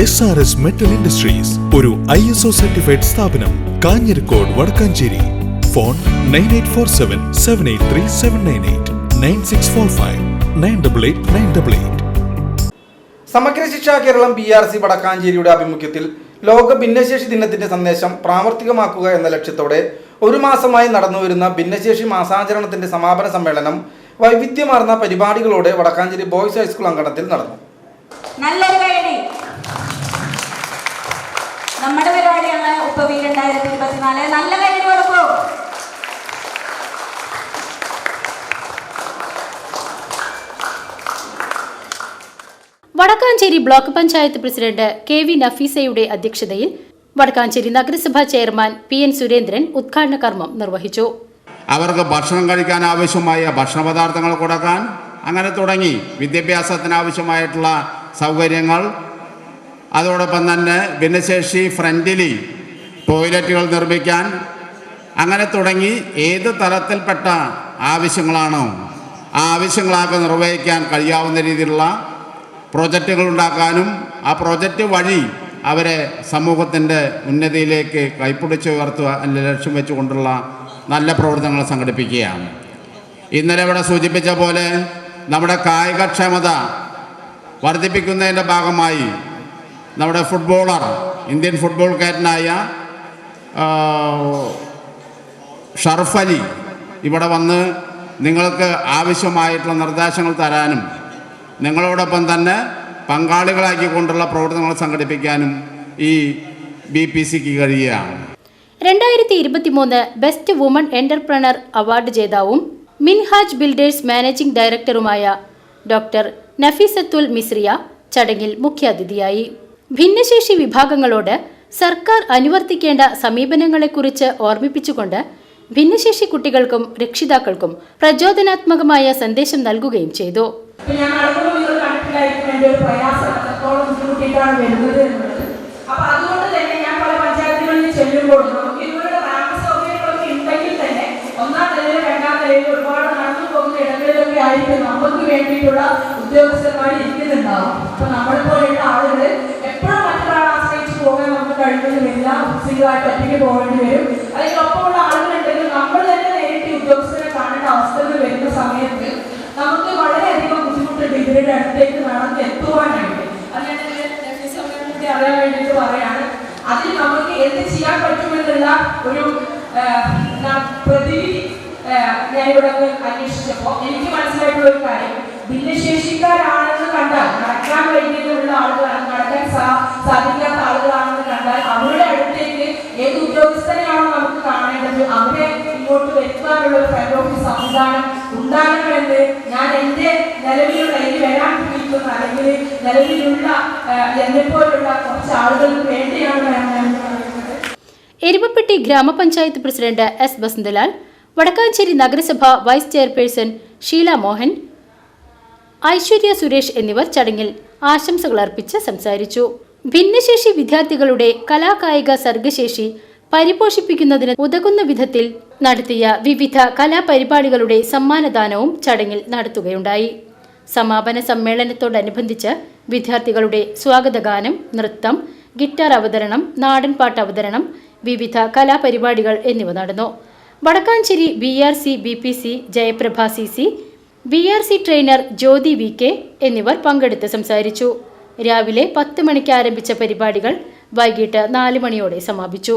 S R S metal industries ഒരു I S O certified സ്ഥാപനം Kanjirakode Vadakkanchery. Phone nine eight four seven seven eight three seven nine eight nine six four five nine double eight nine double eight Samagra Shiksha Keralam B R C വടക്കാഞ്ചേരിയുടെ ആഭിമുഖ്യത്തിൽ ലോക ഭിന്നശേഷി ദിനത്തിന്റെ സന്ദേശം പ്രാവർത്തികമാക്കുക എന്ന ലക്ഷ്യത്തോടെ ഒരു മാസമായി നടന്നുവരുന്ന ഭിന്നശേഷി മാസാചരണത്തിന്റെ സമാപന സമ്മേളനം വൈവിധ്യമാർന്ന പരിപാടികളോടെ വടക്കാഞ്ചേരി ബോയ്സ് ഹൈസ്കൂൾ അങ്കണത്തിൽ നടന്നു. നല്ലൊരു കൈയടി നമ്മുടെ പരിപാടിയാണ് ഉപ്പവി രണ്ടായിരത്തി ഇരുപത്തിനാല് നല്ല കൈയടി കൊടുക്കൂ. Vadakkanchery block panchayat president K V നഫീസയുടെ അധ്യക്ഷതയിൽ വടക്കാഞ്ചേരി നഗരസഭാ ചെയർമാൻ പി എൻ സുരേന്ദ്രൻ ഉദ്ഘാടന കർമ്മം നിർവഹിച്ചു. അവർക്ക് ഭക്ഷണം കഴിക്കാൻ ആവശ്യമായ ഭക്ഷണ പദാർത്ഥങ്ങൾ കൊടുക്കാൻ അങ്ങനെ തുടങ്ങി. വിദ്യാഭ്യാസത്തിന് ആവശ്യമായിട്ടുള്ള സൗകര്യങ്ങൾ. അതോടൊപ്പം തന്നെ ഭിന്നശേഷി ഫ്രണ്ട്ലി ടോയ്ലറ്റുകൾ നിർമ്മിക്കാൻ അങ്ങനെ തുടങ്ങി ഏത് തലത്തിൽപ്പെട്ട ആവശ്യങ്ങളാണോ ആ ആവശ്യങ്ങളൊക്കെ നിർവഹിക്കാൻ കഴിയാവുന്ന രീതിയിലുള്ള പ്രോജക്റ്റുകൾ ഉണ്ടാക്കാനും ആ പ്രോജക്റ്റ് വഴി അവരെ സമൂഹത്തിന്റെ ഉന്നതിയിലേക്ക് കൈപ്പിടിച്ച് ഉയർത്തുക ലക്ഷ്യം വെച്ചുകൊണ്ടുള്ള നല്ല പ്രവർത്തനങ്ങൾ സംഘടിപ്പിക്കുകയാണ്. ഇന്നലെ ഇവിടെ സൂചിപ്പിച്ച പോലെ നമ്മുടെ കായികക്ഷമത വർദ്ധിപ്പിക്കുന്നതിന്റെ ഭാഗമായി നമ്മുടെ ഫുട്ബോളർ ഇന്ത്യൻ ഫുട്ബോൾ ആ, ഷർഫ് അലി ഇവിടെ വന്ന് നിങ്ങൾക്ക് ആവശ്യമായിട്ടുള്ള നിർദ്ദേശങ്ങൾ തരാനും നിങ്ങളോടൊപ്പം തന്നെ പങ്കാളികളാക്കിക്കൊണ്ടുള്ള പ്രവർത്തനങ്ങൾ സംഘടിപ്പിക്കാനും ഈ ബി പി സിക്ക് കഴിയുകയാണ്. രണ്ടായിരത്തി ഇരുപത്തിമൂന്ന് ബെസ്റ്റ് വുമൺ എന്റർപ്രണർ അവാർഡ് ജേതാവും മിൻഹാജ് ബിൽഡേഴ്സ് മാനേജിംഗ് ഡയറക്ടറുമായ ഡോക്ടർ നഫീസത്തുൽ മിസ്രിയ ചടങ്ങിൽ മുഖ്യാതിഥിയായി. ഭിന്നശേഷി വിഭാഗങ്ങളോട് സർക്കാർ അനുവർത്തിക്കേണ്ട സമീപനങ്ങളെക്കുറിച്ച് ഓർമ്മിപ്പിച്ചുകൊണ്ട് ഭിന്നശേഷി കുട്ടികൾക്കും രക്ഷിതാക്കൾക്കും പ്രചോദനാത്മകമായ സന്ദേശം നൽകുകയും ചെയ്തു. അതുകൊണ്ട് തന്നെ ഞാൻ പല ചെല്ലുമ്പോൾ തന്നെ ഒന്നാം നിലയിൽ രണ്ടാം നിലയിൽ ഇടങ്ങളിലൊക്കെ ആയിരിക്കും നമുക്ക് വേണ്ടിയിട്ടുള്ള ഉദ്യോഗസ്ഥന്മാർ ഇരിക്കുന്നുണ്ടാവും. അപ്പൊ നമ്മളെ പോലെയുള്ള ആളുകൾ എപ്പോഴും മറ്റൊരാളെ ആശ്രയിച്ച് പോകാൻ നമുക്ക് കഴിയുന്നില്ല സിംഗിളായിട്ട് ഒറ്റയ്ക്ക് പോകേണ്ടി വരും. അതിനൊപ്പമുള്ള ആളുകളുണ്ടെങ്കിൽ നമ്മൾ തന്നെ നേരിട്ട് ഉദ്യോഗസ്ഥരെ കാണേണ്ട അവസ്ഥകൾ വരുന്ന സമയത്ത് നമുക്ക് വളരെയധികം ബുദ്ധിമുട്ടുണ്ട് ഇവരുടെ അടുത്തേക്ക് നടന്ന് എത്തുവാനായിട്ട്. അതിനെ അറിയാൻ വേണ്ടിയിട്ട് പറയാണ്. അതിൽ നമുക്ക് എന്ത് ചെയ്യാൻ പറ്റുമെന്നുള്ള ഒരു പ്രതിവിധി ഞാൻ ഒന്ന് അന്വേഷിച്ചപ്പോൾ എനിക്ക് മനസ്സിലായിട്ടുള്ള ഒരു കാര്യം. ഭിന്നശേഷിക്കാരാണെന്ന് കണ്ടാൽ നടക്കാൻ വൈകിട്ടുള്ള ആളുകളാണ് നടക്കാൻ സാധിക്കാത്ത ആളുകളാണെന്ന് കണ്ടാൽ അവരുടെ അടുത്തേക്ക് ഏത് ഉദ്യോഗസ്ഥരെയാണോ നമുക്ക് കാണേണ്ടത്? അവരെ ഇങ്ങോട്ട് വരുത്താനുള്ള ഒരു ഫ്രണ്ട് ഓഫീസ് സംവിധാനം ഉണ്ടാകണമെന്ന് ഞാൻ എന്റെ നിലവിലുള്ള എനിക്ക് വരാൻ ഇരിക്കുന്ന അല്ലെങ്കിൽ നിലവിലുള്ള എന്നെപ്പോലുള്ള കുറച്ച് ആളുകൾക്ക് വേണ്ടിയാണ് ഞാൻ എരുമപ്പെട്ടി ഗ്രാമപഞ്ചായത്ത് പ്രസിഡന്റ് എസ് വസന്തലാൽ വടക്കാഞ്ചേരി നഗരസഭ വൈസ് ചെയർപേഴ്സൺ ഷീല മോഹൻ ഐശ്വര്യ സുരേഷ് എന്നിവർ ചടങ്ങിൽ ആശംസകൾ അർപ്പിച്ച് സംസാരിച്ചു. ഭിന്നശേഷി വിദ്യാർത്ഥികളുടെ കലാകായിക സർഗശേഷി പരിപോഷിപ്പിക്കുന്നതിന് ഉതകുന്ന വിധത്തിൽ നടത്തിയ വിവിധ കലാപരിപാടികളുടെ സമ്മാനദാനവും ചടങ്ങിൽ നടത്തുകയുണ്ടായി. സമാപന സമ്മേളനത്തോടനുബന്ധിച്ച് വിദ്യാർത്ഥികളുടെ സ്വാഗതഗാനം നൃത്തം ഗിറ്റാർ അവതരണം നാടൻപാട്ട് അവതരണം വിവിധ കലാപരിപാടികൾ എന്നിവ നടന്നു. Vadakkanchery B R C B P C Jayaprabha C C B R C trainer Jyothi V K എന്നിവർ പങ്കെടുത്ത് സംസാരിച്ചു. രാവിലെ പത്ത് മണിക്ക് ആരംഭിച്ച പരിപാടികൾ വൈകിട്ട് നാല് മണിയോടെ സമാപിച്ചു.